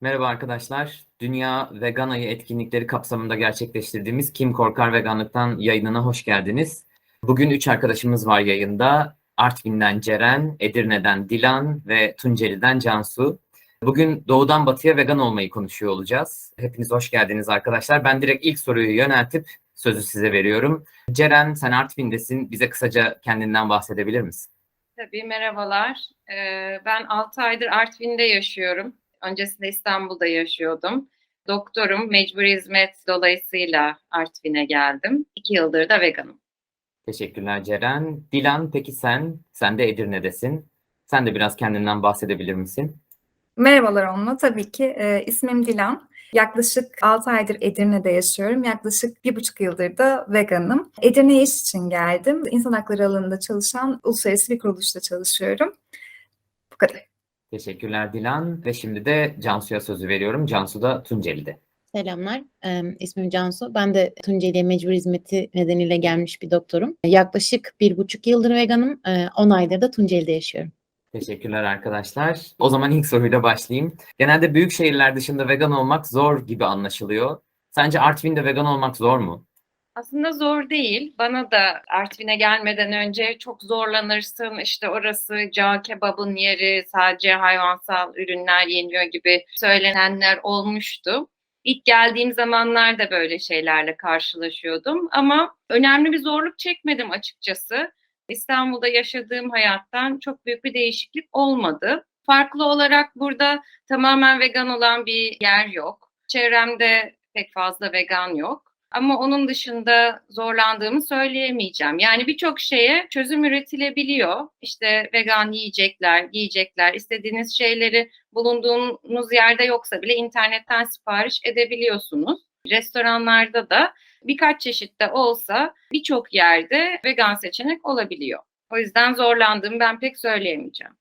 Merhaba arkadaşlar. Dünya Vegan Ayı etkinlikleri kapsamında gerçekleştirdiğimiz Kim Korkar Veganlıktan yayınına hoş geldiniz. Bugün üç arkadaşımız var yayında. Artvin'den Ceren, Edirne'den Dilan ve Tunceli'den Cansu. Bugün doğudan batıya vegan olmayı konuşuyor olacağız. Hepiniz hoş geldiniz arkadaşlar. Ben direkt ilk soruyu yöneltip sözü size veriyorum. Ceren sen Artvin'desin. Bize kısaca kendinden bahsedebilir misin? Tabii merhabalar. Ee, ben 6 aydır Artvin'de yaşıyorum. Öncesinde İstanbul'da yaşıyordum. Doktorum, mecburi hizmet dolayısıyla Artvin'e geldim. 2 yıldır da veganım. Teşekkürler Ceren. Dilan peki sen? Sen de Edirne'desin. Sen de biraz kendinden bahsedebilir misin? Merhabalar onunla tabii ki. E, ismim Dilan. Yaklaşık 6 aydır Edirne'de yaşıyorum. Yaklaşık bir buçuk yıldır da veganım. Edirne'ye iş için geldim. İnsan hakları alanında çalışan uluslararası bir kuruluşta çalışıyorum. Bu kadar. Teşekkürler Dilan. Ve şimdi de Cansu'ya sözü veriyorum. Cansu da Tunceli'de. Selamlar, ismim Cansu. Ben de Tunceli'ye mecbur hizmeti nedeniyle gelmiş bir doktorum. Yaklaşık bir buçuk yıldır veganım, ee, 10 aydır da Tunceli'de yaşıyorum. Teşekkürler arkadaşlar. O zaman ilk soruyla başlayayım. Genelde büyük şehirler dışında vegan olmak zor gibi anlaşılıyor. Sence Artvin'de vegan olmak zor mu? Aslında zor değil. Bana da Artvin'e gelmeden önce çok zorlanırsın. İşte orası cağ kebabın yeri, sadece hayvansal ürünler yeniyor gibi söylenenler olmuştu. İlk geldiğim zamanlarda böyle şeylerle karşılaşıyordum ama önemli bir zorluk çekmedim açıkçası. İstanbul'da yaşadığım hayattan çok büyük bir değişiklik olmadı. Farklı olarak burada tamamen vegan olan bir yer yok. Çevremde pek fazla vegan yok. Ama onun dışında zorlandığımı söyleyemeyeceğim. Yani birçok şeye çözüm üretilebiliyor. İşte vegan yiyecekler, giyecekler, istediğiniz şeyleri bulunduğunuz yerde yoksa bile internetten sipariş edebiliyorsunuz. Restoranlarda da birkaç çeşitte olsa birçok yerde vegan seçenek olabiliyor. O yüzden zorlandığımı ben pek söyleyemeyeceğim.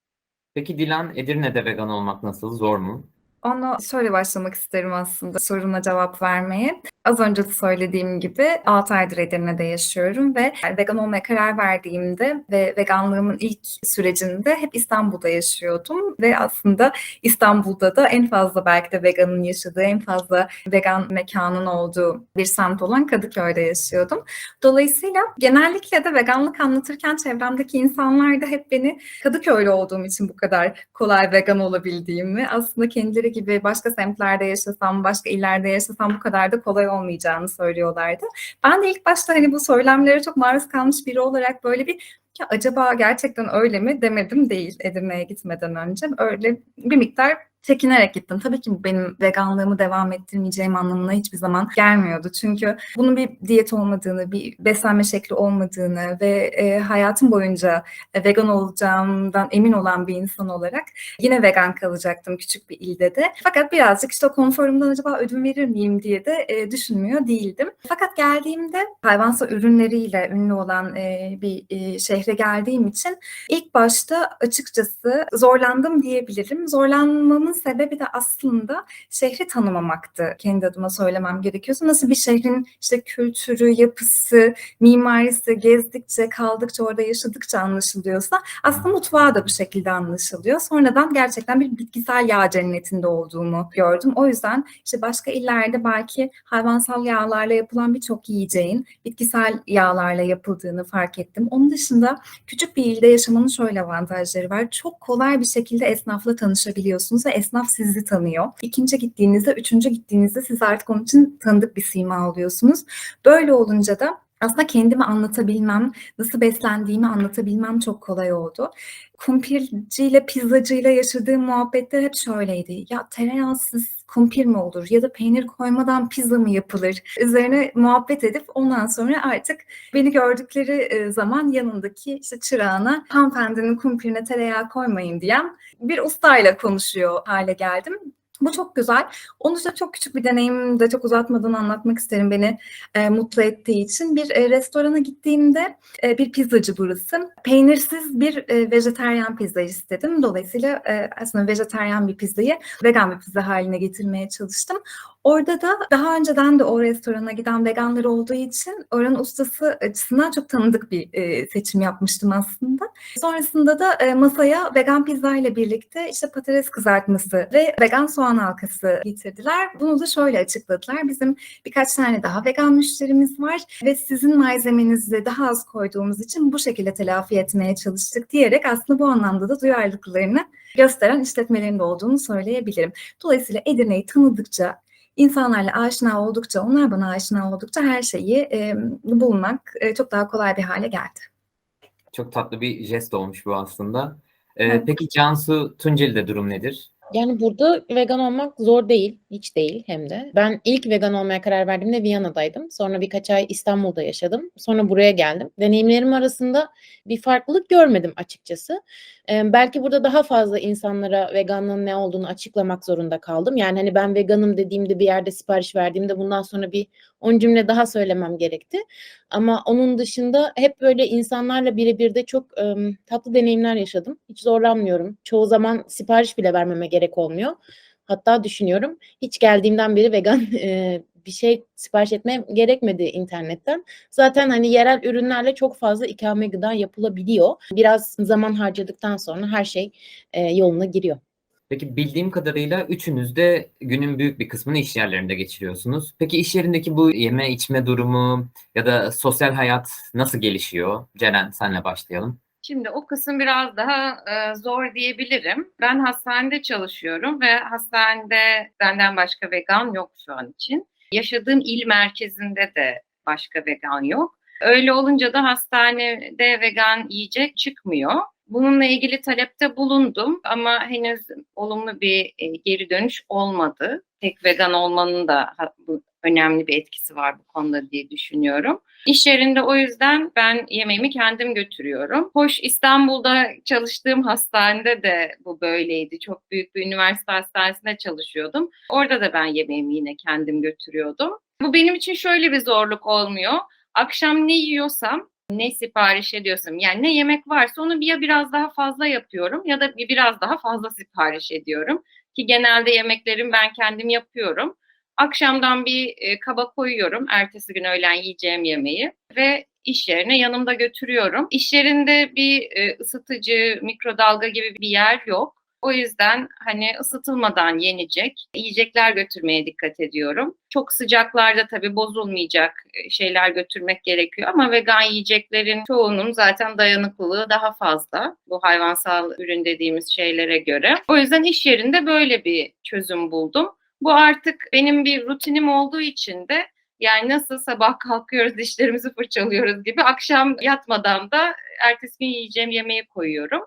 Peki Dilan, Edirne'de vegan olmak nasıl? Zor mu? Onu şöyle başlamak isterim aslında soruna cevap vermeye. Az önce de söylediğim gibi 6 aydır Edirne'de yaşıyorum ve vegan olmaya karar verdiğimde ve veganlığımın ilk sürecinde hep İstanbul'da yaşıyordum ve aslında İstanbul'da da en fazla belki de veganın yaşadığı, en fazla vegan mekanın olduğu bir semt olan Kadıköy'de yaşıyordum. Dolayısıyla genellikle de veganlık anlatırken çevremdeki insanlar da hep beni Kadıköy'lü olduğum için bu kadar kolay vegan olabildiğimi, aslında kendileri gibi başka semtlerde yaşasam, başka illerde yaşasam bu kadar da kolay olmayacağını söylüyorlardı. Ben de ilk başta hani bu söylemlere çok maruz kalmış biri olarak böyle bir ya acaba gerçekten öyle mi demedim değil Edirne'ye gitmeden önce. Öyle bir miktar çekinerek gittim. Tabii ki benim veganlığımı devam ettirmeyeceğim anlamına hiçbir zaman gelmiyordu. Çünkü bunun bir diyet olmadığını, bir beslenme şekli olmadığını ve e, hayatım boyunca e, vegan olacağımdan emin olan bir insan olarak yine vegan kalacaktım küçük bir ilde de. Fakat birazcık işte o konforumdan acaba ödün verir miyim diye de e, düşünmüyor değildim. Fakat geldiğimde hayvansal ürünleriyle ünlü olan e, bir e, şehre geldiğim için ilk başta açıkçası zorlandım diyebilirim. Zorlanmamın sebebi de aslında şehri tanımamaktı. Kendi adıma söylemem gerekiyorsa. Nasıl bir şehrin işte kültürü, yapısı, mimarisi gezdikçe, kaldıkça, orada yaşadıkça anlaşılıyorsa aslında mutfağı da bu şekilde anlaşılıyor. Sonradan gerçekten bir bitkisel yağ cennetinde olduğumu gördüm. O yüzden işte başka illerde belki hayvansal yağlarla yapılan birçok yiyeceğin bitkisel yağlarla yapıldığını fark ettim. Onun dışında küçük bir ilde yaşamanın şöyle avantajları var. Çok kolay bir şekilde esnafla tanışabiliyorsunuz ve esnaf sizi tanıyor. İkinci gittiğinizde, üçüncü gittiğinizde siz artık onun için tanıdık bir sima oluyorsunuz. Böyle olunca da aslında kendimi anlatabilmem, nasıl beslendiğimi anlatabilmem çok kolay oldu. Kumpirciyle, pizzacıyla yaşadığım muhabbetler hep şöyleydi. Ya tereyağsız kumpir mi olur ya da peynir koymadan pizza mı yapılır? Üzerine muhabbet edip ondan sonra artık beni gördükleri zaman yanındaki işte çırağına hanımefendinin kumpirine tereyağı koymayın diyen bir ustayla konuşuyor hale geldim. Bu çok güzel. Onun dışında çok küçük bir deneyimimi de çok uzatmadan anlatmak isterim beni e, mutlu ettiği için. Bir e, restorana gittiğimde e, bir pizzacı burası. Peynirsiz bir e, vejeteryan pizza istedim. Dolayısıyla e, aslında vejeteryan bir pizzayı vegan bir pizza haline getirmeye çalıştım. Orada da daha önceden de o restorana giden veganlar olduğu için oranın ustası açısından çok tanıdık bir e, seçim yapmıştım aslında. Sonrasında da e, masaya vegan pizza ile birlikte işte patates kızartması ve vegan soğan halkası getirdiler. Bunu da şöyle açıkladılar. Bizim birkaç tane daha vegan müşterimiz var ve sizin malzemenizi daha az koyduğumuz için bu şekilde telafi etmeye çalıştık diyerek aslında bu anlamda da duyarlılıklarını gösteren işletmelerinde olduğunu söyleyebilirim. Dolayısıyla Edirne'yi tanıdıkça, insanlarla aşina oldukça, onlar bana aşina oldukça her şeyi e, bulmak e, çok daha kolay bir hale geldi. Çok tatlı bir jest olmuş bu aslında. Ee, Evet. Peki Cansu Tunceli'de durum nedir? Yani burada vegan olmak zor değil, hiç değil hem de. Ben ilk vegan olmaya karar verdiğimde Viyana'daydım. Sonra birkaç ay İstanbul'da yaşadım. Sonra buraya geldim. Deneyimlerim arasında bir farklılık görmedim açıkçası. Ee, belki burada daha fazla insanlara veganlığın ne olduğunu açıklamak zorunda kaldım. Yani hani ben veganım dediğimde bir yerde sipariş verdiğimde bundan sonra bir 10 cümle daha söylemem gerekti. Ama onun dışında hep böyle insanlarla birebir de çok ım, tatlı deneyimler yaşadım. Hiç zorlanmıyorum. Çoğu zaman sipariş bile vermeme gerek olmuyor. Hatta düşünüyorum hiç geldiğimden beri vegan e, bir şey sipariş etmem gerekmedi internetten. Zaten hani yerel ürünlerle çok fazla ikame gıda yapılabiliyor. Biraz zaman harcadıktan sonra her şey e, yoluna giriyor. Peki bildiğim kadarıyla üçünüz de günün büyük bir kısmını iş yerlerinde geçiriyorsunuz. Peki iş yerindeki bu yeme içme durumu ya da sosyal hayat nasıl gelişiyor? Ceren senle başlayalım. Şimdi o kısım biraz daha e, zor diyebilirim. Ben hastanede çalışıyorum ve hastanede benden başka vegan yok şu an için. Yaşadığım il merkezinde de başka vegan yok. Öyle olunca da hastanede vegan yiyecek çıkmıyor. Bununla ilgili talepte bulundum ama henüz olumlu bir e, geri dönüş olmadı. Tek vegan olmanın da önemli bir etkisi var bu konuda diye düşünüyorum. İş yerinde o yüzden ben yemeğimi kendim götürüyorum. Hoş İstanbul'da çalıştığım hastanede de bu böyleydi. Çok büyük bir üniversite hastanesinde çalışıyordum. Orada da ben yemeğimi yine kendim götürüyordum. Bu benim için şöyle bir zorluk olmuyor. Akşam ne yiyorsam ne sipariş ediyorsam yani ne yemek varsa onu ya biraz daha fazla yapıyorum ya da bir biraz daha fazla sipariş ediyorum. Ki genelde yemeklerimi ben kendim yapıyorum. Akşamdan bir e, kaba koyuyorum. Ertesi gün öğlen yiyeceğim yemeği ve iş yerine yanımda götürüyorum. İş yerinde bir e, ısıtıcı, mikrodalga gibi bir yer yok. O yüzden hani ısıtılmadan yenecek yiyecekler götürmeye dikkat ediyorum. Çok sıcaklarda tabii bozulmayacak e, şeyler götürmek gerekiyor ama vegan yiyeceklerin çoğunun zaten dayanıklılığı daha fazla bu hayvansal ürün dediğimiz şeylere göre. O yüzden iş yerinde böyle bir çözüm buldum. Bu artık benim bir rutinim olduğu için de yani nasıl sabah kalkıyoruz dişlerimizi fırçalıyoruz gibi akşam yatmadan da ertesi gün yiyeceğim yemeği koyuyorum.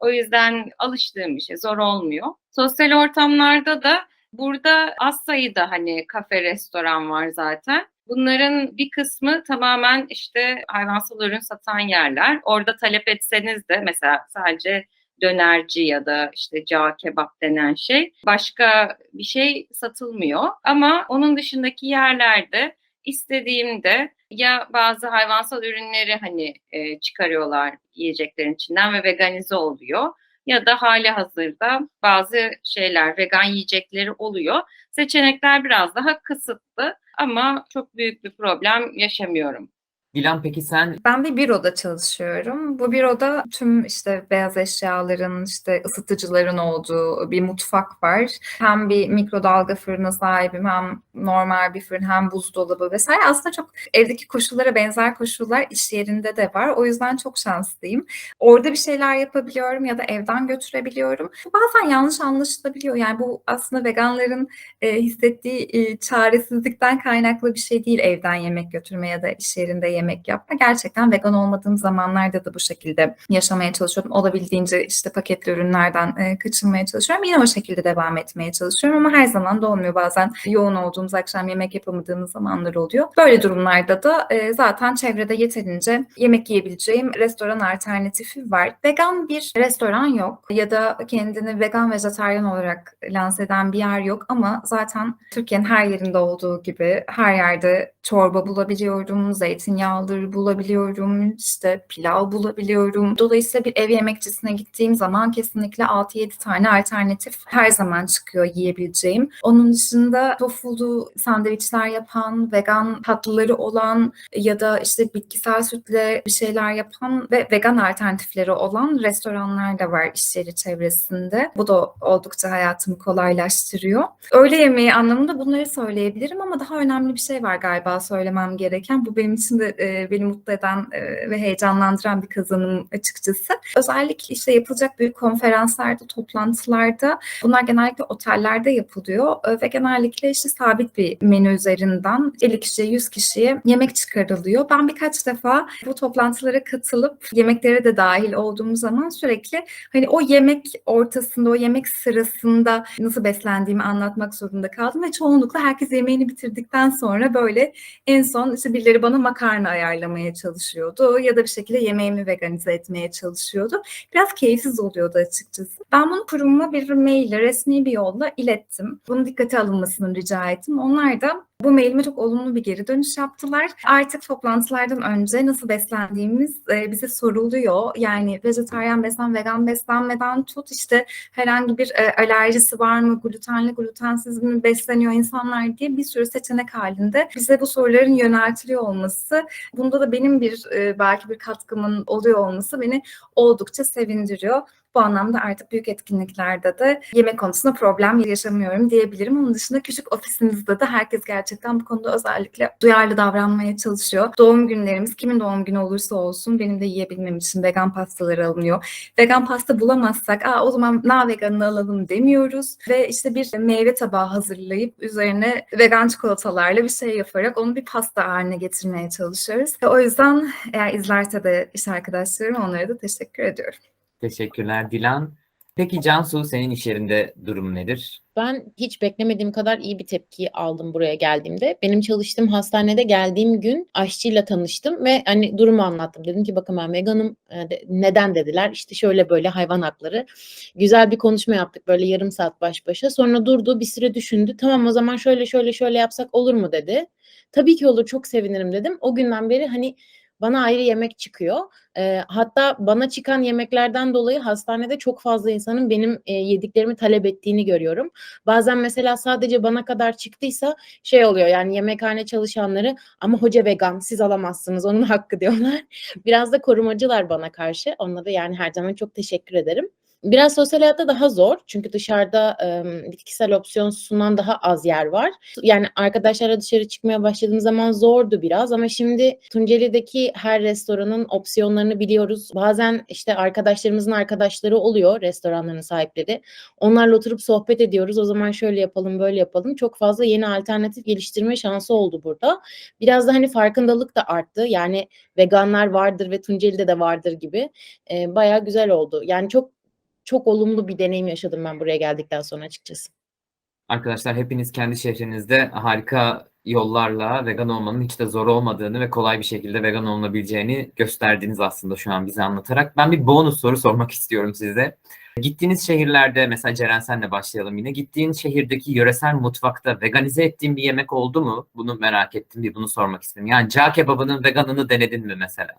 O yüzden alıştığım bir şey zor olmuyor. Sosyal ortamlarda da burada az sayıda hani kafe, restoran var zaten. Bunların bir kısmı tamamen işte hayvansal ürün satan yerler. Orada talep etseniz de mesela sadece dönerci ya da işte cağ kebap denen şey başka bir şey satılmıyor. Ama onun dışındaki yerlerde istediğimde ya bazı hayvansal ürünleri hani e, çıkarıyorlar yiyeceklerin içinden ve veganize oluyor ya da hali hazırda bazı şeyler vegan yiyecekleri oluyor. Seçenekler biraz daha kısıtlı ama çok büyük bir problem yaşamıyorum. Dilan peki sen Ben bir büroda çalışıyorum. Bu büroda tüm işte beyaz eşyaların, işte ısıtıcıların olduğu bir mutfak var. Hem bir mikrodalga fırına sahibim, hem normal bir fırın, hem buzdolabı vesaire. Aslında çok evdeki koşullara benzer koşullar iş yerinde de var. O yüzden çok şanslıyım. Orada bir şeyler yapabiliyorum ya da evden götürebiliyorum. Bazen yanlış anlaşılabiliyor. Yani bu aslında veganların e, hissettiği e, çaresizlikten kaynaklı bir şey değil evden yemek götürme ya da iş yerinde yemek yapma. Gerçekten vegan olmadığım zamanlarda da bu şekilde yaşamaya çalışıyorum. Olabildiğince işte paketli ürünlerden e, kaçınmaya çalışıyorum. Yine o şekilde devam etmeye çalışıyorum ama her zaman da olmuyor. Bazen yoğun olduğumuz akşam yemek yapamadığımız zamanlar oluyor. Böyle durumlarda da e, zaten çevrede yeterince yemek yiyebileceğim restoran alternatifi var. Vegan bir restoran yok ya da kendini vegan vejetaryen olarak lanse eden bir yer yok ama zaten Türkiye'nin her yerinde olduğu gibi her yerde çorba bulabiliyorum, zeytinyağlıdır bulabiliyorum, işte pilav bulabiliyorum. Dolayısıyla bir ev yemekçisine gittiğim zaman kesinlikle 6-7 tane alternatif her zaman çıkıyor yiyebileceğim. Onun dışında tofulu sandviçler yapan, vegan tatlıları olan ya da işte bitkisel sütle bir şeyler yapan ve vegan alternatifleri olan restoranlar da var iş yeri çevresinde. Bu da oldukça hayatımı kolaylaştırıyor. Öğle yemeği anlamında bunları söyleyebilirim ama daha önemli bir şey var galiba söylemem gereken. Bu benim için de e, beni mutlu eden e, ve heyecanlandıran bir kazanım açıkçası. Özellikle işte yapılacak büyük konferanslarda, toplantılarda bunlar genellikle otellerde yapılıyor e, ve genellikle işte sabit bir menü üzerinden 50 kişiye, 100 kişiye yemek çıkarılıyor. Ben birkaç defa bu toplantılara katılıp yemeklere de dahil olduğum zaman sürekli hani o yemek ortasında, o yemek sırasında nasıl beslendiğimi anlatmak zorunda kaldım ve çoğunlukla herkes yemeğini bitirdikten sonra böyle en son işte birileri bana makarna ayarlamaya çalışıyordu ya da bir şekilde yemeğimi veganize etmeye çalışıyordu. Biraz keyifsiz oluyordu açıkçası. Ben bunu kurumuma bir maille, resmi bir yolla ilettim. Bunun dikkate alınmasını rica ettim. Onlar da bu mailime çok olumlu bir geri dönüş yaptılar. Artık toplantılardan önce nasıl beslendiğimiz e, bize soruluyor. Yani vejetaryen beslen, vegan beslenmeden tut işte herhangi bir e, alerjisi var mı, glutenli, glutensiz mi besleniyor insanlar diye bir sürü seçenek halinde bize bu soruların yöneltiliyor olması, bunda da benim bir e, belki bir katkımın oluyor olması beni oldukça sevindiriyor. Bu anlamda artık büyük etkinliklerde de yemek konusunda problem yaşamıyorum diyebilirim. Onun dışında küçük ofisimizde de herkes gerçekten bu konuda özellikle duyarlı davranmaya çalışıyor. Doğum günlerimiz kimin doğum günü olursa olsun benim de yiyebilmem için vegan pastalar alınıyor. Vegan pasta bulamazsak Aa, o zaman na veganını alalım demiyoruz ve işte bir meyve tabağı hazırlayıp üzerine vegan çikolatalarla bir şey yaparak onu bir pasta haline getirmeye çalışıyoruz. O yüzden eğer izlerse de iş arkadaşlarım onlara da teşekkür ediyorum. Teşekkürler Dilan. Peki Cansu senin iş yerinde durum nedir? Ben hiç beklemediğim kadar iyi bir tepki aldım buraya geldiğimde. Benim çalıştığım hastanede geldiğim gün aşçıyla tanıştım ve hani durumu anlattım. Dedim ki bakın ben veganım. E, de- Neden dediler? İşte şöyle böyle hayvan hakları. Güzel bir konuşma yaptık böyle yarım saat baş başa. Sonra durdu bir süre düşündü. Tamam o zaman şöyle şöyle şöyle yapsak olur mu dedi. Tabii ki olur çok sevinirim dedim. O günden beri hani bana ayrı yemek çıkıyor. Eee, hatta bana çıkan yemeklerden dolayı hastanede çok fazla insanın benim, eee, yediklerimi talep ettiğini görüyorum. Bazen mesela sadece bana kadar çıktıysa şey oluyor, yani yemekhane çalışanları "Ama hoca vegan, siz alamazsınız, onun hakkı." diyorlar. Biraz da korumacılar bana karşı. Onlara yani her zaman çok teşekkür ederim. Biraz sosyal hayatta daha zor çünkü dışarıda, emm, bitkisel opsiyon sunan daha az yer var. Yani arkadaşlarla dışarı çıkmaya başladığım zaman zordu biraz ama şimdi Tunceli'deki her restoranın opsiyonlarını biliyoruz. Bazen işte arkadaşlarımızın arkadaşları oluyor, restoranların sahipleri. Onlarla oturup sohbet ediyoruz. O zaman şöyle yapalım, böyle yapalım. Çok fazla yeni alternatif geliştirme şansı oldu burada. Biraz da hani farkındalık da arttı. Yani veganlar vardır ve Tunceli'de de vardır gibi. Eee, bayağı güzel oldu. Yani çok çok olumlu bir deneyim yaşadım ben buraya geldikten sonra açıkçası. Arkadaşlar hepiniz kendi şehrinizde harika yollarla vegan olmanın hiç de zor olmadığını ve kolay bir şekilde vegan olunabileceğini gösterdiniz aslında şu an bize anlatarak. Ben bir bonus soru sormak istiyorum size. Gittiğiniz şehirlerde mesela Ceren senle başlayalım yine. Gittiğin şehirdeki yöresel mutfakta veganize ettiğin bir yemek oldu mu? Bunu merak ettim bir bunu sormak istedim. Yani cağ kebabının veganını denedin mi mesela?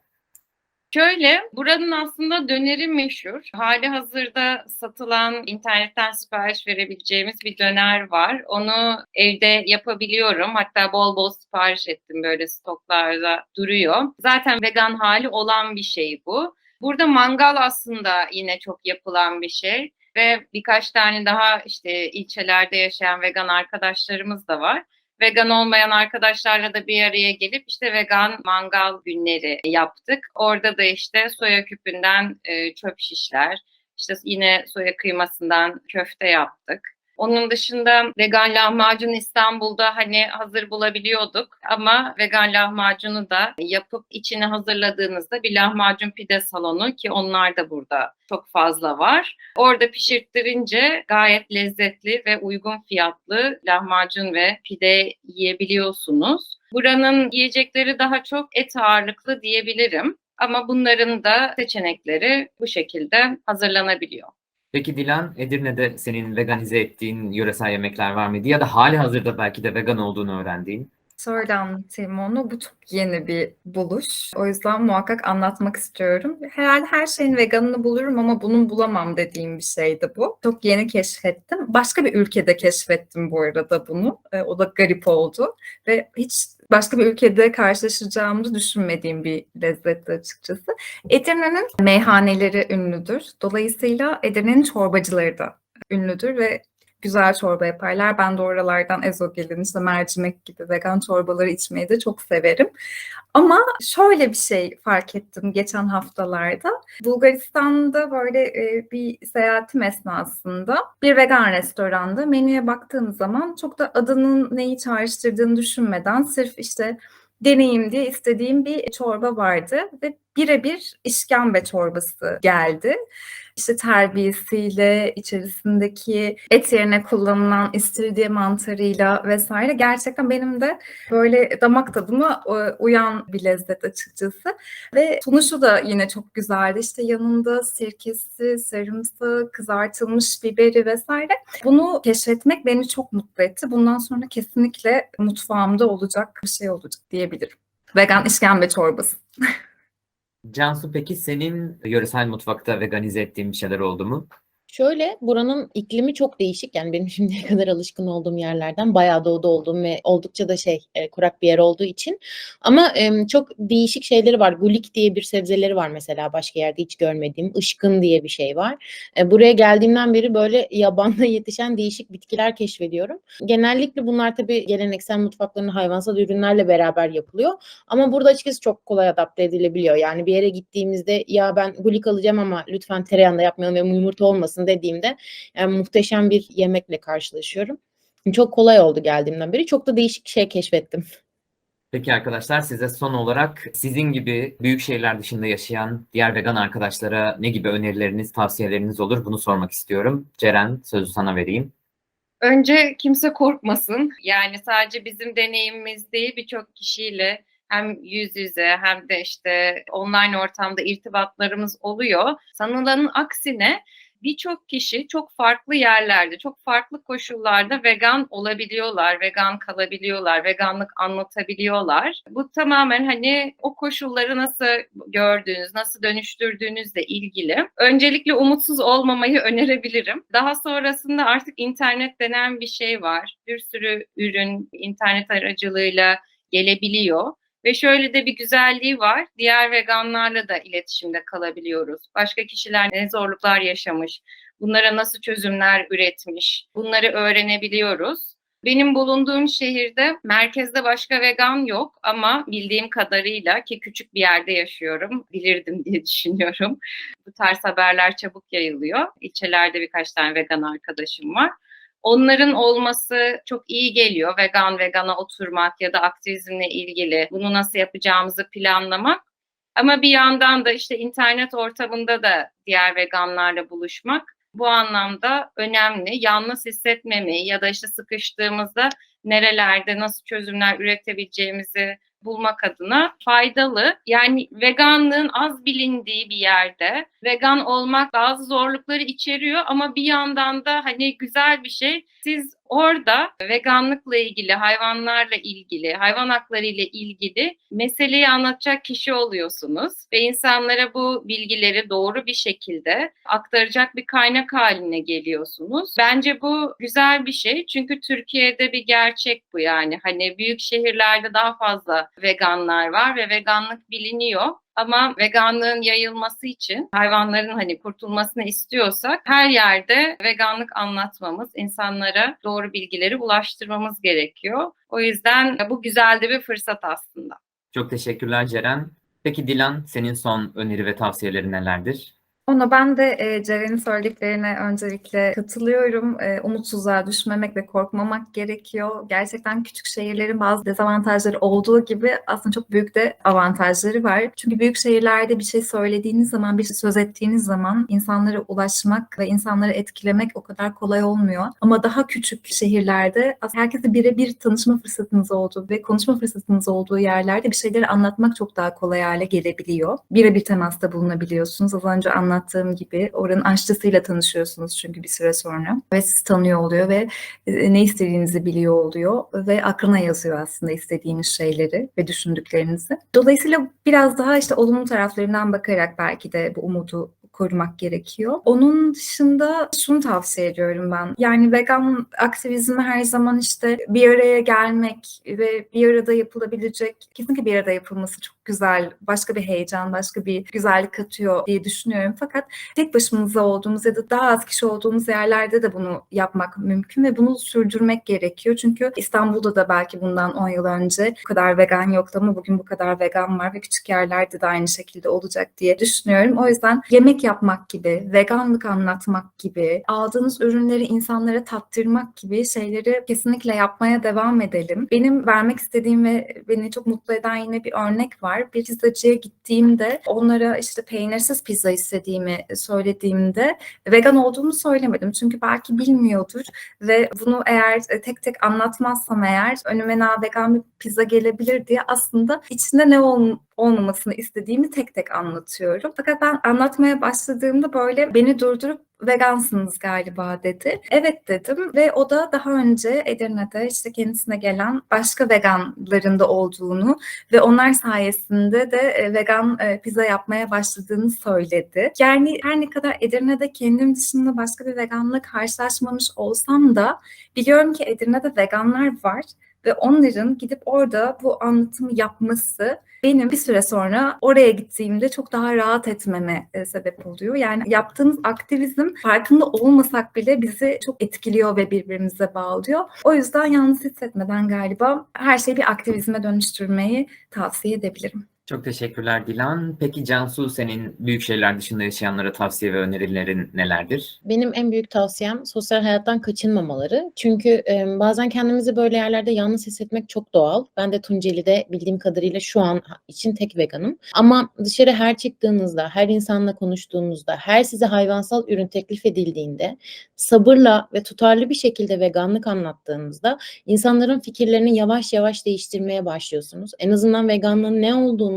Şöyle, buranın aslında döneri meşhur. Hali hazırda satılan, internetten sipariş verebileceğimiz bir döner var. Onu evde yapabiliyorum. Hatta bol bol sipariş ettim böyle stoklarda duruyor. Zaten vegan hali olan bir şey bu. Burada mangal aslında yine çok yapılan bir şey ve birkaç tane daha işte ilçelerde yaşayan vegan arkadaşlarımız da var vegan olmayan arkadaşlarla da bir araya gelip işte vegan mangal günleri yaptık. Orada da işte soya küpünden e, çöp şişler, işte yine soya kıymasından köfte yaptık. Onun dışında vegan lahmacun İstanbul'da hani hazır bulabiliyorduk ama vegan lahmacunu da yapıp içini hazırladığınızda bir lahmacun pide salonu ki onlar da burada çok fazla var. Orada pişirttirince gayet lezzetli ve uygun fiyatlı lahmacun ve pide yiyebiliyorsunuz. Buranın yiyecekleri daha çok et ağırlıklı diyebilirim. Ama bunların da seçenekleri bu şekilde hazırlanabiliyor. Peki Dilan, Edirne'de senin veganize ettiğin yöresel yemekler var mıydı? Ya da hali hazırda belki de vegan olduğunu öğrendiğin? Şöyle anlatayım onu. Bu çok yeni bir buluş. O yüzden muhakkak anlatmak istiyorum. Herhalde her şeyin veganını bulurum ama bunun bulamam dediğim bir şeydi bu. Çok yeni keşfettim. Başka bir ülkede keşfettim bu arada bunu. E, o da garip oldu. Ve hiç başka bir ülkede karşılaşacağımı düşünmediğim bir lezzetti açıkçası. Edirne'nin meyhaneleri ünlüdür. Dolayısıyla Edirne'nin çorbacıları da ünlüdür ve güzel çorba yaparlar. Ben de oralardan ezogelin, işte mercimek gibi vegan çorbaları içmeyi de çok severim. Ama şöyle bir şey fark ettim geçen haftalarda. Bulgaristan'da böyle e, bir seyahatim esnasında bir vegan restoranda menüye baktığım zaman çok da adının neyi çağrıştırdığını düşünmeden sırf işte deneyim diye istediğim bir çorba vardı ve birebir işkembe çorbası geldi. İşte terbiyesiyle, içerisindeki et yerine kullanılan istiridye mantarıyla vesaire gerçekten benim de böyle damak tadıma e, uyan bir lezzet açıkçası. Ve sunuşu da yine çok güzeldi. İşte yanında sirkesi, sarımsağı, kızartılmış biberi vesaire. Bunu keşfetmek beni çok mutlu etti. Bundan sonra kesinlikle mutfağımda olacak bir şey olacak diyebilirim. Vegan işkembe çorbası. Cansu peki senin yöresel mutfakta veganize ettiğin bir şeyler oldu mu? Şöyle buranın iklimi çok değişik. Yani benim şimdiye kadar alışkın olduğum yerlerden bayağı doğuda olduğum ve oldukça da şey e, kurak bir yer olduğu için. Ama e, çok değişik şeyleri var. Gulik diye bir sebzeleri var mesela başka yerde hiç görmediğim. Işkın diye bir şey var. E, buraya geldiğimden beri böyle yabanda yetişen değişik bitkiler keşfediyorum. Genellikle bunlar tabii geleneksel mutfakların hayvansal ürünlerle beraber yapılıyor. Ama burada açıkçası çok kolay adapte edilebiliyor. Yani bir yere gittiğimizde ya ben gulik alacağım ama lütfen tereyağında yapmayalım ve yumurta olmasın dediğimde yani muhteşem bir yemekle karşılaşıyorum. Çok kolay oldu geldiğimden beri. Çok da değişik şey keşfettim. Peki arkadaşlar size son olarak sizin gibi büyük şehirler dışında yaşayan diğer vegan arkadaşlara ne gibi önerileriniz, tavsiyeleriniz olur? Bunu sormak istiyorum. Ceren sözü sana vereyim. Önce kimse korkmasın. Yani sadece bizim deneyimimiz değil birçok kişiyle hem yüz yüze hem de işte online ortamda irtibatlarımız oluyor. Sanılanın aksine birçok kişi çok farklı yerlerde, çok farklı koşullarda vegan olabiliyorlar, vegan kalabiliyorlar, veganlık anlatabiliyorlar. Bu tamamen hani o koşulları nasıl gördüğünüz, nasıl dönüştürdüğünüzle ilgili. Öncelikle umutsuz olmamayı önerebilirim. Daha sonrasında artık internet denen bir şey var. Bir sürü ürün internet aracılığıyla gelebiliyor. Ve şöyle de bir güzelliği var. Diğer veganlarla da iletişimde kalabiliyoruz. Başka kişiler ne zorluklar yaşamış, bunlara nasıl çözümler üretmiş, bunları öğrenebiliyoruz. Benim bulunduğum şehirde merkezde başka vegan yok ama bildiğim kadarıyla ki küçük bir yerde yaşıyorum, bilirdim diye düşünüyorum. Bu tarz haberler çabuk yayılıyor. İlçelerde birkaç tane vegan arkadaşım var onların olması çok iyi geliyor. Vegan vegana oturmak ya da aktivizmle ilgili bunu nasıl yapacağımızı planlamak. Ama bir yandan da işte internet ortamında da diğer veganlarla buluşmak bu anlamda önemli. Yalnız hissetmemeyi ya da işte sıkıştığımızda nerelerde nasıl çözümler üretebileceğimizi bulmak adına faydalı. Yani veganlığın az bilindiği bir yerde vegan olmak bazı zorlukları içeriyor ama bir yandan da hani güzel bir şey. Siz orada veganlıkla ilgili, hayvanlarla ilgili, hayvan hakları ile ilgili meseleyi anlatacak kişi oluyorsunuz ve insanlara bu bilgileri doğru bir şekilde aktaracak bir kaynak haline geliyorsunuz. Bence bu güzel bir şey çünkü Türkiye'de bir gerçek bu yani. Hani büyük şehirlerde daha fazla veganlar var ve veganlık biliniyor. Ama veganlığın yayılması için hayvanların hani kurtulmasını istiyorsak her yerde veganlık anlatmamız, insanlara doğru bilgileri ulaştırmamız gerekiyor. O yüzden bu güzel de bir fırsat aslında. Çok teşekkürler Ceren. Peki Dilan senin son öneri ve tavsiyeleri nelerdir? Ona ben de e, Ceren'in söylediklerine öncelikle katılıyorum. E, umutsuzluğa düşmemek ve korkmamak gerekiyor. Gerçekten küçük şehirlerin bazı dezavantajları olduğu gibi aslında çok büyük de avantajları var. Çünkü büyük şehirlerde bir şey söylediğiniz zaman, bir şey söz ettiğiniz zaman insanlara ulaşmak ve insanları etkilemek o kadar kolay olmuyor. Ama daha küçük şehirlerde herkese birebir tanışma fırsatınız olduğu ve konuşma fırsatınız olduğu yerlerde bir şeyleri anlatmak çok daha kolay hale gelebiliyor. Birebir temasta bulunabiliyorsunuz. Az önce anlattığım anlattığım gibi oranın aşçısıyla tanışıyorsunuz çünkü bir süre sonra ve sizi tanıyor oluyor ve e, ne istediğinizi biliyor oluyor ve aklına yazıyor aslında istediğiniz şeyleri ve düşündüklerinizi. Dolayısıyla biraz daha işte olumlu taraflarından bakarak belki de bu umudu korumak gerekiyor. Onun dışında şunu tavsiye ediyorum ben. Yani vegan aktivizmi her zaman işte bir araya gelmek ve bir arada yapılabilecek, kesinlikle bir arada yapılması çok güzel, başka bir heyecan, başka bir güzellik katıyor diye düşünüyorum. Fakat tek başımıza olduğumuz ya da daha az kişi olduğumuz yerlerde de bunu yapmak mümkün ve bunu sürdürmek gerekiyor. Çünkü İstanbul'da da belki bundan 10 yıl önce bu kadar vegan yoktu ama bugün bu kadar vegan var ve küçük yerlerde de aynı şekilde olacak diye düşünüyorum. O yüzden yemek yapmak gibi, veganlık anlatmak gibi, aldığınız ürünleri insanlara tattırmak gibi şeyleri kesinlikle yapmaya devam edelim. Benim vermek istediğim ve beni çok mutlu eden yine bir örnek var. Bir pizzacıya gittiğimde onlara işte peynirsiz pizza istediğimi söylediğimde vegan olduğumu söylemedim. Çünkü belki bilmiyordur ve bunu eğer tek tek anlatmazsam eğer önüme na vegan bir pizza gelebilir diye aslında içinde ne ol olmamasını istediğimi tek tek anlatıyorum. Fakat ben anlatmaya başladığımda böyle beni durdurup vegansınız galiba dedi. Evet dedim ve o da daha önce Edirne'de işte kendisine gelen başka veganların da olduğunu ve onlar sayesinde de e, vegan e, pizza yapmaya başladığını söyledi. Yani her ne kadar Edirne'de kendim dışında başka bir veganla karşılaşmamış olsam da biliyorum ki Edirne'de veganlar var ve onların gidip orada bu anlatımı yapması benim bir süre sonra oraya gittiğimde çok daha rahat etmeme e, sebep oluyor. Yani yaptığımız aktivizm farkında olmasak bile bizi çok etkiliyor ve birbirimize bağlıyor. O yüzden yalnız hissetmeden galiba her şeyi bir aktivizme dönüştürmeyi tavsiye edebilirim. Çok teşekkürler Dilan. Peki Cansu senin büyük şehirler dışında yaşayanlara tavsiye ve önerilerin nelerdir? Benim en büyük tavsiyem sosyal hayattan kaçınmamaları. Çünkü e, bazen kendimizi böyle yerlerde yalnız hissetmek çok doğal. Ben de Tunceli'de bildiğim kadarıyla şu an için tek veganım. Ama dışarı her çıktığınızda, her insanla konuştuğunuzda, her size hayvansal ürün teklif edildiğinde sabırla ve tutarlı bir şekilde veganlık anlattığınızda insanların fikirlerini yavaş yavaş değiştirmeye başlıyorsunuz. En azından veganlığın ne olduğunu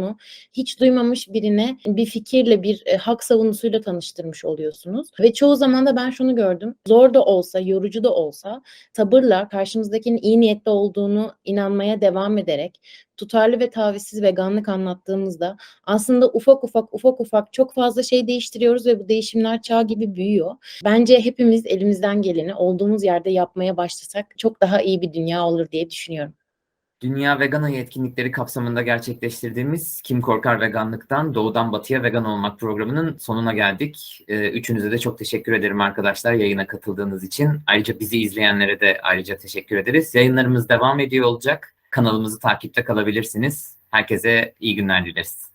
hiç duymamış birine bir fikirle, bir e, hak savunusuyla tanıştırmış oluyorsunuz. Ve çoğu zaman da ben şunu gördüm. Zor da olsa, yorucu da olsa sabırla karşımızdakinin iyi niyetli olduğunu inanmaya devam ederek tutarlı ve tavizsiz veganlık anlattığımızda aslında ufak ufak ufak ufak çok fazla şey değiştiriyoruz ve bu değişimler çağ gibi büyüyor. Bence hepimiz elimizden geleni olduğumuz yerde yapmaya başlasak çok daha iyi bir dünya olur diye düşünüyorum. Dünya Vegan Ayı etkinlikleri kapsamında gerçekleştirdiğimiz Kim Korkar Veganlık'tan Doğudan Batıya Vegan Olmak programının sonuna geldik. Ee, Üçünüze de çok teşekkür ederim arkadaşlar yayına katıldığınız için. Ayrıca bizi izleyenlere de ayrıca teşekkür ederiz. Yayınlarımız devam ediyor olacak. Kanalımızı takipte kalabilirsiniz. Herkese iyi günler dileriz.